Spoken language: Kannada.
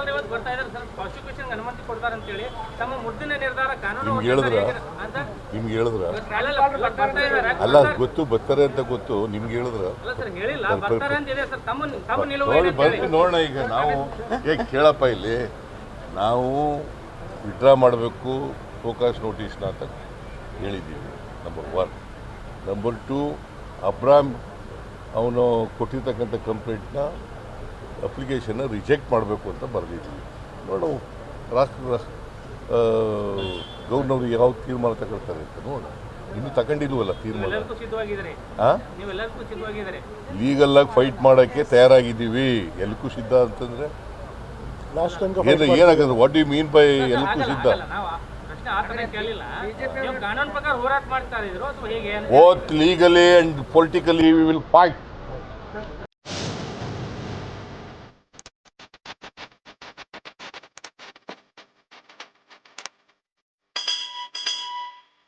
ರಾಜ್ಯಪಾಲರು ಇವತ್ತು ಬರ್ತಾ ಇದ್ದಾರೆ. ಸರ್ ಪ್ರಾಸಿಕ್ಯೂಷನ್ ಅನುಮತಿ ಕೊಡ್ತಾರೆ ಅಂತೇಳಿ ತಮ್ಮ ಮುದ್ದಿನ ನಿರ್ಧಾರ ಕಾನೂನು ನಿಮ್ಗೆ ಹೇಳಿದ್ರಾ? ಹೇಗೆ- ನಿಮ್ಗೆ ಹೇಳಿದ್ರ. ಅಲ್ಲ ಗೊತ್ತು ಬರ್ತಾರೆ ಅಂತ ಗೊತ್ತು. ನಿಮ್ಗೆ ಹೇಳಿದ್ರ? ಅಲ್ಲ ಸರ್ ಹೇಳಿಲ್ಲ. ಬರ್ತಾರೆ ಅಂತ ಇದೆ ಸರ್. ತಮ್ಮ ತಮ್ಮ ನಿಲುವು ನೋಡಿ ಬರ್ತೀವಿ ನೋಡೋಣ ಈಗ. ನಾವು ಏ ಕೇಳಪ್ಪ ಇಲ್ಲಿ? ನಾವು ವಿಡ್ರಾ ಮಾಡಬೇಕು ಫೋಕಸ್ ನೋಟಿಸ್ನ ಅಂತ ಹೇಳಿದ್ದೀವಿ ನಂಬರ್ ಒನ್ ನಂಬರ್ ಟು ಅಬ್ರಾಮ್ ಅವನು ಕೊಟ್ಟಿರ್ತಕ್ಕಂಥ ಕಂಪ್ಲೇಂಟ್ನ ಅಪ್ಲಿಕೇಶನ್ನ ರಿಜೆಕ್ಟ್ ಮಾಡಬೇಕು ಅಂತ ಬರೆದಿದ್ದೀವಿ ನೋಡು ರಾಷ್ಟ್ರ ಗೌರ್ನವ್ರು ಯಾವ ತೀರ್ಮಾನ ತಗೊಳ್ತಾರೆ ಅಂತ ನೋಡೋಣ. ಇನ್ನು ತಗೊಂಡಿಲ್ವಲ್ಲ ತೀರ್ಮಾನ? ಎಲ್ಲರಿಗೂ ಆಗಿ ಫೈಟ್ ಮಾಡೋಕ್ಕೆ ತಯಾರಾಗಿದ್ದೀವಿ. ಎಲ್ಲಕ್ಕೂ ಸಿದ್ಧ ಅಂತಂದರೆ? ಲಾಸ್ಟ್ ತನಕ ಏನು ವಾಟ್ ಯು ಮೀನ್ ಬೈ ಎಲ್ಲಕ್ಕೂ ಸಿದ್ಧ both legally and politically we will ಕೇಳಿಲ್ಲ